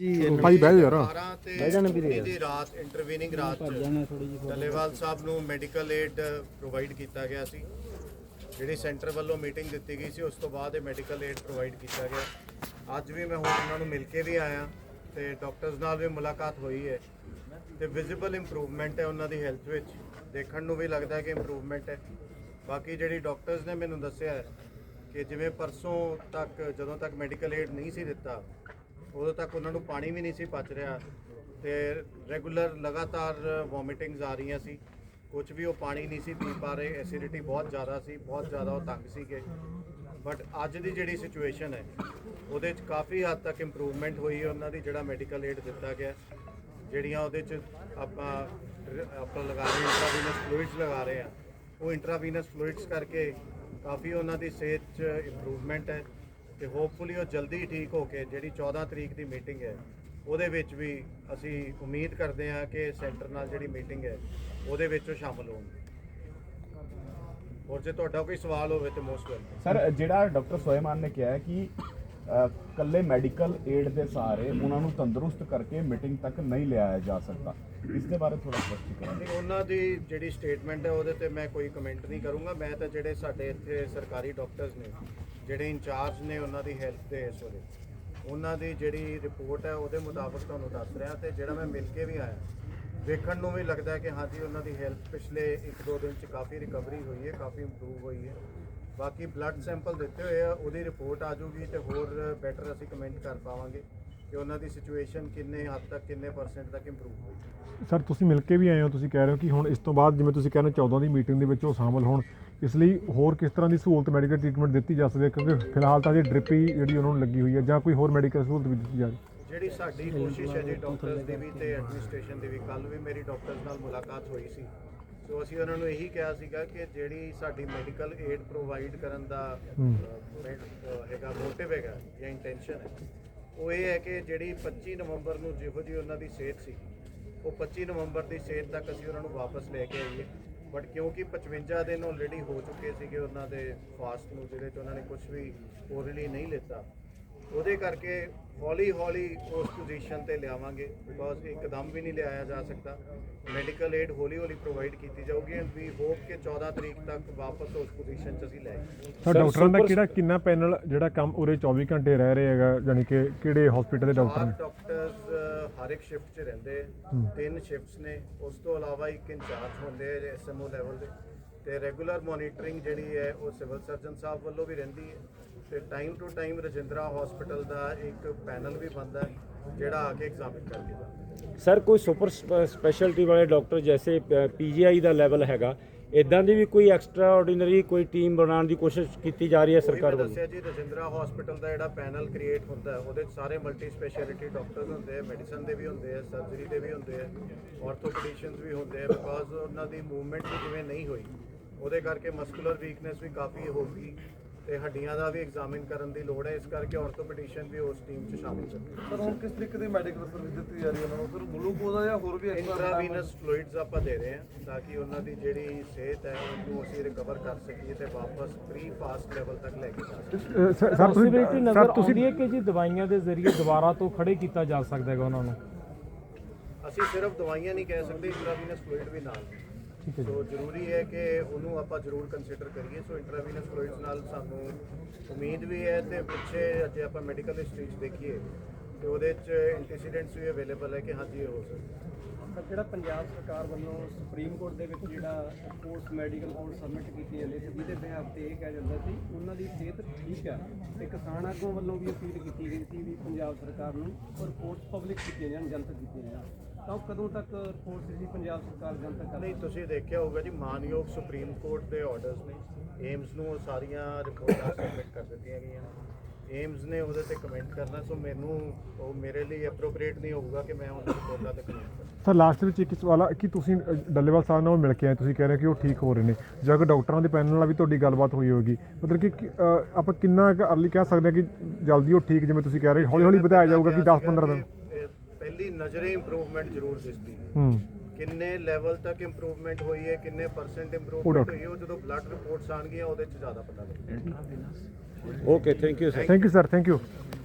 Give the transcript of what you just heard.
ਭਾਈ ਬਹਿ ਜਾ ਯਾਰ। 12 ਤੇ 19 ਦੀ ਰਾਤ ਇੰਟਰਵੀਨਿੰਗ ਰਾਤ ਡੱਲੇਵਾਲ ਸਾਹਿਬ ਨੂੰ ਮੈਡੀਕਲ ਏਡ ਪ੍ਰੋਵਾਈਡ ਕੀਤਾ ਗਿਆ ਸੀ। ਜਿਹੜੀ ਸੈਂਟਰ ਵੱਲੋਂ ਮੀਟਿੰਗ ਦਿੱਤੀ ਗਈ ਸੀ ਉਸ ਤੋਂ ਬਾਅਦ ਇਹ ਮੈਡੀਕਲ ਏਡ ਪ੍ਰੋਵਾਈਡ ਕੀਤਾ ਗਿਆ। ਅੱਜ ਵੀ ਮੈਂ ਹੁਣ ਉਹਨਾਂ ਨੂੰ ਮਿਲ ਕੇ ਵੀ ਆਇਆ ਤੇ ਡਾਕਟਰਸ ਨਾਲ ਵੀ ਮੁਲਾਕਾਤ ਹੋਈ ਹੈ ਤੇ ਵਿਜ਼ੀਬਲ ਇੰਪਰੂਵਮੈਂਟ ਹੈ ਉਹਨਾਂ ਦੀ ਹੈਲਥ ਵਿੱਚ। ਦੇਖਣ ਨੂੰ ਵੀ ਲੱਗਦਾ ਹੈ ਕਿ ਇੰਪਰੂਵਮੈਂਟ ਹੈ। ਬਾਕੀ ਜਿਹੜੀ ਡਾਕਟਰਸ ਨੇ ਮੈਨੂੰ ਦੱਸਿਆ ਹੈ ਕਿ ਜਿਵੇਂ ਪਰਸੋਂ ਤੱਕ ਜਦੋਂ ਤੱਕ ਮੈਡੀਕਲ ਏਡ ਨਹੀਂ ਸੀ ਦਿੱਤਾ ਉਦੋਂ ਤੱਕ ਉਹਨਾਂ ਨੂੰ ਪਾਣੀ ਵੀ ਨਹੀਂ ਸੀ ਪਚ ਰਿਹਾ ਤੇ ਰੈਗੂਲਰ ਲਗਾਤਾਰ ਵੋਮਿਟਿੰਗਸ ਆ ਰਹੀਆਂ ਸੀ। ਕੁਝ ਵੀ ਉਹ ਪਾਣੀ ਨਹੀਂ ਸੀ ਪੀ ਪਾ ਰਹੇ ਐਸਿਡਿਟੀ ਬਹੁਤ ਜ਼ਿਆਦਾ ਸੀ, ਬਹੁਤ ਜ਼ਿਆਦਾ ਉਹ ਤੰਗ ਸੀਗੇ। ਬਟ ਅੱਜ ਦੀ ਜਿਹੜੀ ਸਿਚੁਏਸ਼ਨ ਹੈ, ਉਹਦੇ 'ਚ ਕਾਫੀ ਹੱਦ ਤੱਕ ਇੰਪਰੂਵਮੈਂਟ ਹੋਈ ਹੈ ਉਹਨਾਂ ਦੀ, ਜਿਹੜਾ ਮੈਡੀਕਲ ਏਡ ਦਿੱਤਾ ਗਿਆ। ਜਿਹੜੀਆਂ ਉਹਦੇ 'ਚ ਆਪਾਂ ਆਪਾਂ ਲਗਾ ਰਹੇ ਇੰਟਰਾਵੀਨਸ ਫਲੂਇਡਸ ਲਗਾ ਰਹੇ ਆ ਉਹ ਇੰਟਰਾਵੀਨਸ ਫਲੂਇਡਸ ਕਰਕੇ ਕਾਫੀ ਉਹਨਾਂ ਦੀ ਸਿਹਤ 'ਚ ਇੰਪਰੂਵਮੈਂਟ ਹੈ। ਤੇ ਹੋਪਫੁਲੀ ਉਹ ਜਲਦੀ ਠੀਕ ਹੋ ਕੇ ਜਿਹੜੀ 14 ਤਰੀਕ ਦੀ ਮੀਟਿੰਗ ਹੈ ਉਹਦੇ ਵਿੱਚ ਵੀ ਅਸੀਂ ਉਮੀਦ ਕਰਦੇ ਹਾਂ ਕਿ ਸੈਂਟਰ ਨਾਲ ਜਿਹੜੀ ਮੀਟਿੰਗ ਹੈ ਉਹਦੇ ਵਿੱਚ ਉਹ ਸ਼ਾਮਲ ਹੋਣ ਹੋਰ ਜੇ ਤੁਹਾਡਾ ਕੋਈ ਸਵਾਲ ਹੋਵੇ ਤੇ ਮੋਸਟ ਵੈਲਕਮ ਸਰ ਜਿਹੜਾ ਡਾਕਟਰ ਸੋਏਮਾਨ ਨੇ ਕਿਹਾ ਹੈ ਕਿ ਕੱਲੇ ਮੈਡੀਕਲ ਏਡ ਦੇ ਸਹਾਰੇ ਉਹਨਾਂ ਨੂੰ ਤੰਦਰੁਸਤ ਕਰਕੇ ਮੀਟਿੰਗ ਤੱਕ ਨਹੀਂ ਲਿਆਇਆ ਜਾ ਸਕਦਾ। ਇਸ ਦੇ ਬਾਰੇ ਥੋੜਾ ਸਪਸ਼ਟੀਕਰਨ ਨਹੀਂ ਉਹਨਾਂ ਦੀ ਜਿਹੜੀ ਸਟੇਟਮੈਂਟ ਹੈ ਉਹਦੇ ਤੇ ਮੈਂ ਕੋਈ ਕਮੈਂਟ ਨਹੀਂ ਕਰੂੰਗਾ। ਮੈਂ ਤਾਂ ਜਿਹੜੇ ਸਾਡੇ ਇੱਥੇ ਸਰਕਾਰੀ ਡਾਕਟਰਸ ਨੇ ਜਿਹੜੇ ਇੰਚਾਰਜ ਨੇ ਉਹਨਾਂ ਦੀ ਹੈਲਥ ਦੇ ਇਸ ਵੇਲੇ। ਉਹਨਾਂ ਦੀ ਜਿਹੜੀ ਰਿਪੋਰਟ ਹੈ, ਉਹਦੇ ਮੁਤਾਬਕ ਤੁਹਾਨੂੰ ਦੱਸ ਰਿਹਾ ਤੇ ਜਿਹੜਾ ਮੈਂ ਮਿਲ ਕੇ ਵੀ ਆਇਆ, ਵੇਖਣ ਨੂੰ ਵੀ ਲੱਗਦਾ ਹੈ ਕਿ ਹਾਂਜੀ, ਉਹਨਾਂ ਦੀ ਹੈਲਥ ਪਿਛਲੇ 1-2 ਦਿਨ ਚ ਕਾਫੀ ਰਿਕਵਰੀ ਹੋਈ ਹੈ, ਕਾਫੀ ਇੰਪਰੂਵ ਹੋਈ ਹੈ। ਬਾਕੀ ਬਲੱਡ ਸੈਂਪਲ ਦਿੱਤੇ ਹੋਏ ਆ, ਉਹਦੀ ਰਿਪੋਰਟ ਆ ਜਾਊਗੀ ਤੇ ਹੋਰ ਬੈਟਰ ਅਸੀਂ ਕਮੈਂਟ ਕਰ ਪਾਵਾਂਗੇ। ਕਿ ਉਹਨਾਂ ਦੀ ਸਿਚੁਏਸ਼ਨ ਕਿੰਨੇ ਹੱਦ ਤੱਕ ਕਿੰਨੇ ਪਰਸੈਂਟ ਤੱਕ ਇੰਪਰੂਵ ਹੋਈ? ਸਰ ਤੁਸੀਂ ਮਿਲ ਕੇ ਵੀ ਆਏ ਹੋ ਤੁਸੀਂ ਕਹਿ ਰਹੇ ਹੋ ਕਿ ਹੁਣ ਇਸ ਤੋਂ ਬਾਅਦ ਜਿਵੇਂ ਤੁਸੀਂ ਕਹਿੰਦੇ 14 ਦੀ ਮੀਟਿੰਗ ਦੇ ਵਿੱਚ ਉਹ ਸ਼ਾਮਲ ਹੋਣ ਇਸ ਲਈ ਹੋਰ ਕਿਸ ਤਰ੍ਹਾਂ ਦੀ ਸਹੂਲਤ ਮੈਡੀਕਲ ਟ੍ਰੀਟਮੈਂਟ ਦਿੱਤੀ ਜਾ ਸਕਦੀ ਹੈ ਕਿਉਂਕਿ ਫਿਲਹਾਲ ਤਾਂ ਜੀ ਡ੍ਰਿਪ ਹੀ ਜਿਹੜੀ ਉਹਨਾਂ ਨੂੰ ਲੱਗੀ ਹੋਈ ਹੈ ਜਾਂ ਕੋਈ ਹੋਰ ਮੈਡੀਕਲ ਸਹੂਲਤ ਵੀ ਦਿੱਤੀ ਜਾ ਰਹੀ? ਜਿਹੜੀ ਸਾਡੀ ਕੋਸ਼ਿਸ਼ ਹੈ ਜੀ ਡਾਕਟਰਸ ਦੀ ਵੀ ਤੇ ਐਡਮਿਨਿਸਟ੍ਰੇਸ਼ਨ ਦੀ ਵੀ ਕੱਲ ਵੀ ਮੇਰੀ ਡਾਕਟਰਸ ਨਾਲ ਮੁਲਾਕਾਤ ਹੋਈ ਸੀ। ਸੋ ਅਸੀਂ ਉਹਨਾਂ ਨੂੰ ਇਹੀ ਕਿਹਾ ਸੀਗਾ ਕਿ ਜਿਹੜੀ ਸਾਡੀ ਮੈਡੀਕਲ ਏਡ ਪ੍ਰੋਵਾਈਡ ਕਰਨ ਦਾ ਹੂੰ। ਹੈਗਾ ਮੋਟਿਵ ਹੈਗਾ ਜਾਂ ਇੰਟੈਂਸ਼ਨ ਹੈ ਉਹ ਇਹ ਹੈ ਕਿ ਜਿਹੜੀ 25 ਨਵੰਬਰ ਨੂੰ ਜਿਹੋ ਜੀ ਉਹਨਾਂ ਦੀ ਸਿਹਤ ਸੀ, ਉਹ 25 ਨਵੰਬਰ ਦੀ ਸਿਹਤ ਤੱਕ ਅਸੀਂ ਉਹਨਾਂ ਨੂੰ ਵਾਪਸ ਲੈ ਕੇ ਆਈਏ। ਬਟ ਕਿਉਂਕਿ 55 ਦਿਨ ਆਲਰੇਡੀ ਹੋ ਚੁੱਕੇ ਸੀਗੇ ਉਹਨਾਂ ਦੇ ਫਾਸਟ ਨੂੰ, ਜਿਹਦੇ 'ਚ ਉਹਨਾਂ ਨੇ ਕੁਝ ਵੀ ਓਰਲੀ ਨਹੀਂ ਲਿੱਤਾ। ਉਹਦੇ ਕਰਕੇ ਹੌਲੀ ਹੌਲੀ ਉਸ ਪੋਜੀਸ਼ਨ ਤੇ ਲਿਆਵਾਂਗੇ ਬਿਕੋਜ਼ ਇੱਕਦਮ ਵੀ ਨਹੀਂ ਲਿਆਇਆ ਜਾ ਸਕਦਾ। ਮੈਡੀਕਲ ਏਡ ਹੌਲੀ ਹੌਲੀ ਪ੍ਰੋਵਾਈਡ ਕੀਤੀ ਜਾਊਗੀ ਐਂਡ ਵੀ ਹੋਪ ਕਿ 14 ਤਰੀਕ ਤੱਕ ਵਾਪਸ ਉਸ ਪੋਜੀਸ਼ਨ 'ਚ ਅਸੀਂ ਲੈ ਸਰ ਡਾਕਟਰਾਂ ਦਾ ਕਿਹੜਾ ਕਿੰਨਾ ਪੈਨਲ ਜਿਹੜਾ ਕੰਮ ਉਰੇ 24 ਘੰਟੇ ਰਹਿ ਰਿਹਾ ਹੈਗਾ ਯਾਨੀ ਕਿ ਕਿਹੜੇ ਹਸਪੀਟਲ ਦੇ ਡਾਕਟਰ ਨੇ? ਡਾਕਟਰਸ ਹਰ ਇੱਕ ਸ਼ਿਫਟ 'ਚ ਰਹਿੰਦੇ ਤਿੰਨ ਸ਼ਿਫਟਸ ਨੇ। ਉਸ ਤੋਂ ਇਲਾਵਾ ਇੱਕ ਇੰਚਾਰਜ ਹੁੰਦੇ ਆ ਐਸਐਮਓ ਲੈਵਲ ਦੇ। ਤੇ ਰੈਗੂਲਰ ਮੋਨੀਟਰਿੰਗ ਜਿਹੜੀ ਹੈ ਉਹ ਸਿਵਲ ਸਰਜਨ ਸਾਹਿਬ ਵੱਲੋਂ ਵੀ ਰਹਿੰਦੀ ਹੈ। ਤੇ time to time Rajindra hospital ਦਾ ਇੱਕ ਪੈਨਲ ਵੀ ਬਣਦਾ ਹੈ ਜਿਹੜਾ ਆ ਕੇ ਐਗਜ਼ਾਮਿਨ ਕਰਕੇ ਜਾਂਦਾ ਸਰ ਕੋਈ ਸੁਪਰ ਸਪੈਸ਼ਲਟੀ ਵਾਲੇ ਡਾਕਟਰ ਜੈਸੇ ਪੀਜੀਆਈ ਦਾ ਲੈਵਲ ਹੈਗਾ ਇਦਾਂ ਦੀ ਵੀ ਕੋਈ ਐਕਸਟਰਾ ਆਰਡੀਨਰੀ ਕੋਈ ਟੀਮ ਬਣਾਉਣ ਦੀ ਕੋਸ਼ਿਸ਼ ਕੀਤੀ ਜਾ ਰਹੀ ਹੈ ਸਰਕਾਰ ਵੱਲੋਂ? ਦੱਸਿਆ ਜੀ ਰਜਿੰਦਰਾ ਹਸਪੀਟਲ ਦਾ ਜਿਹੜਾ ਪੈਨਲ ਕ੍ਰੀਏਟ ਹੁੰਦਾ ਹੈ ਉਹਦੇ 'ਚ ਸਾਰੇ ਮਲਟੀ ਸਪੈਸ਼ਲਿਟੀ ਡਾਕਟਰਸ ਹੁੰਦੇ ਆ ਮੈਡੀਸਨ ਦੇ ਵੀ ਹੁੰਦੇ ਆ ਸਰਜਰੀ ਦੇ ਵੀ ਹੁੰਦੇ ਆ ਆਰਥੋਪੈਡਿਸ਼ੀਅਨਸ ਵੀ ਹੁੰਦੇ ਆ ਬਿਕਾਜ਼ ਉਹਨਾਂ ਦੀ ਮੂਵਮੈਂਟ ਵੀ ਜਿਵੇਂ ਨਹੀਂ ਹੋਈ ਉਹਦੇ ਕਰਕੇ ਮਸਕੂਲਰ ਵੀਕਨੈਸ ਵੀ ਕਾਫੀ ਹੋ ਗਈ। ਤੇ ਹੱਡੀਆਂ ਦਾ ਵੀ ਐਗਜ਼ਾਮਿਨ ਕਰਨ ਦੀ ਲੋੜ ਹੈ ਇਸ ਕਰਕੇ ਆਰਥੋਪੈਡਿਸ਼ਨ ਵੀ ਉਸ ਟੀਮ 'ਚ ਸ਼ਾਮਿਲ ਕਰਦੇ ਸਰ ਹੁਣ ਕਿਸ ਤਰੀਕੇ ਦੀ ਮੈਡੀਕਲ ਸਰਵਿਸ ਦਿੱਤੀ ਜਾ ਰਹੀ ਹੈ ਉਹਨਾਂ ਨੂੰ? ਸਰ ਗਲੂਕੋਜ਼ ਆ ਜਾਂ ਹੋਰ ਵੀ ਇੰਟਰਾਵੀਨਸ ਫਲੂਇਡਸ ਆਪਾਂ ਦੇ ਰਹੇ ਹਾਂ ਤਾਂ ਕਿ ਉਹਨਾਂ ਦੀ ਜਿਹੜੀ ਸਿਹਤ ਹੈ ਉਹਨੂੰ ਅਸੀਂ ਰਿਕਵਰ ਕਰ ਸਕੀਏ ਤੇ ਵਾਪਸ ਪ੍ਰੀ ਫਾਸਟ ਲੈਵਲ ਤੱਕ ਲੈ ਕੇ ਜਾ ਸਕੀਏ। ਸਰ ਤੁਸੀਂ ਨਜ਼ਰ ਆਉਂਦੀ ਹੈ ਕਿ ਜੀ ਦਵਾਈਆਂ ਦੇ ਜ਼ਰੀਏ ਦੁਬਾਰਾ ਤੋਂ ਖੜੇ ਕੀਤਾ ਜਾ ਸਕਦਾ ਹੈਗਾ ਉਹਨਾਂ ਨੂੰ? ਅਸੀਂ ਸਿਰਫ ਦਵਾਈਆਂ ਨਹੀਂ ਕਹਿ ਸਕਦੇ ਇੰਟਰਾਵੀਨਸ ਫਲੂਇਡ ਵੀ ਨਾਲ ਠੀਕ ਹੈ ਜੀ। ਸੋ ਜ਼ਰੂਰੀ ਹੈ ਕਿ ਉਹਨੂੰ ਆਪਾਂ ਜ਼ਰੂਰ ਕੰਸੀਡਰ ਕਰੀਏ। ਸੋ ਇੰਟਰਾਵੀਨਸ ਫਲੂਇਡਸ ਨਾਲ ਸਾਨੂੰ ਉਮੀਦ ਵੀ ਹੈ ਤੇ ਪਿੱਛੇ ਜੇ ਆਪਾਂ ਮੈਡੀਕਲ ਹਿਸਟਰੀ 'ਚ ਦੇਖੀਏ ਤੇ ਉਹਦੇ 'ਚ ਐਂਟੀਸੀਡੈਂਟਸ ਵੀ ਅਵੇਲੇਬਲ ਹੈ ਕਿ ਹਾਂਜੀ ਇਹ ਹੋ ਸਕਦਾ। ਜਿਹੜਾ ਪੰਜਾਬ ਸਰਕਾਰ ਵੱਲੋਂ ਸੁਪਰੀਮ ਕੋਰਟ ਦੇ ਵਿੱਚ ਜਿਹੜਾ ਰਿਪੋਰਟ ਮੈਡੀਕਲ ਰਿਪੋਰਟ ਸਬਮਿਟ ਕੀਤੀ ਜਾਂਦੀ ਸੀ ਜਿਹਦੇ ਬਿਹਾਫ ਤੇ ਇਹ ਕਿਹਾ ਜਾਂਦਾ ਸੀ ਉਹਨਾਂ ਦੀ ਸਿਹਤ ਠੀਕ ਹੈ ਤੇ ਕਿਸਾਨ ਆਗੂਆਂ ਵੱਲੋਂ ਵੀ ਅਪੀਲ ਕੀਤੀ ਗਈ ਸੀ ਵੀ ਪੰਜਾਬ ਸਰਕਾਰ ਨੂੰ ਰਿਪੋਰਟਸ ਪਬਲਿਕ ਕੀਤੀਆਂ ਜਾਣ ਜਨਤਕ ਕੀਤੀਆਂ ਜਾਣ। ਤਾਂ ਉਹ ਕਦੋਂ ਤੱਕ ਰਿਪੋਰਟ ਦੀ ਪੰਜਾਬ ਸਰਕਾਰ ਜਨਤਕ ਕਰ ਨਹੀਂ ਤੁਸੀਂ ਦੇਖਿਆ ਹੋਊਗਾ ਜੀ ਮਾਨਯੋਗ ਸੁਪਰੀਮ ਕੋਰਟ ਦੇ ਆਰਡਰਸ ਨੇ। ਏਮਸ ਨੂੰ ਉਹ ਸਾਰੀਆਂ ਰਿਪੋਰਟਾਂ ਸਬਮਿਟ ਕਰ ਦਿੱਤੀਆਂ ਗਈਆਂ ਏਮਸ ਨੇ ਉਹਦੇ ਤੇ ਕਮੈਂਟ ਕਰਨਾ ਸੋ ਮੈਨੂੰ ਉਹ ਮੇਰੇ ਲਈ ਐਪਰੋਪ੍ਰੀਏਟ ਨਹੀਂ ਹੋਊਗਾ ਕਿ ਮੈਂ ਉਹਨਾਂ ਰਿਪੋਰਟਾਂ ਤੇ ਕਮੈਂਟ ਕਰਾਂ ਸਰ ਲਾਸਟ ਵਿੱਚ ਇੱਕ ਸਵਾਲ ਆ ਕਿ ਤੁਸੀਂ ਡੱਲੇਵਾਲ ਸਾਹਿਬ ਨਾਲ ਮਿਲ ਕੇ ਆਏ ਤੁਸੀਂ ਕਹਿ ਰਹੇ ਹੋ ਕਿ ਉਹ ਠੀਕ ਹੋ ਰਹੇ ਨੇ। ਜਾਂ ਕਿ ਡਾਕਟਰਾਂ ਦੇ ਪੈਨਲ ਨਾਲ ਵੀ ਤੁਹਾਡੀ ਗੱਲਬਾਤ ਹੋਈ ਹੋਵੇਗੀ ਮਤਲਬ ਕਿ ਆਪਾਂ ਕਿੰਨਾ ਕੁ ਅਰਲੀ ਕਹਿ ਸਕਦੇ ਹਾਂ ਕਿ ਜਲਦੀ ਉਹ ਠੀਕ ਜਿਵੇਂ ਤੁਸੀਂ ਕਹਿ ਰਹੇ ਹੌਲੀ ਹੌਲੀ ਵਧਾਇਆ ਜਾਊਗਾ ਕਿ 10 15 ਦਿਨ? ਪਹਿਲੀ ਨਜ਼ਰੇ ਇੰਪਰੂਵਮੈਂਟ ਜ਼ਰੂਰ ਦਿਸਦੀ। ਹੈ। ਹੂੰ ਕਿੰਨੇ ਲੈਵਲ ਤੱਕ ਇੰਪਰੂਵਮੈਂਟ ਹੋਈ ਹੈ ਕਿੰਨੇ ਪਰਸੈਂਟ ਇੰਪਰੂਵਮੈਂਟ ਹੋਈ ਹੈ ਉਹ ਜਦੋਂ ਬਲੱਡ ਰਿਪੋਰਟਸ ਆਣਗੀਆਂ ਉਹਦੇ ਚ ਜ਼ਿਆਦਾ ਪਤਾ ਲੱਗੇਗਾ। Okay thank you sir thank you sir thank you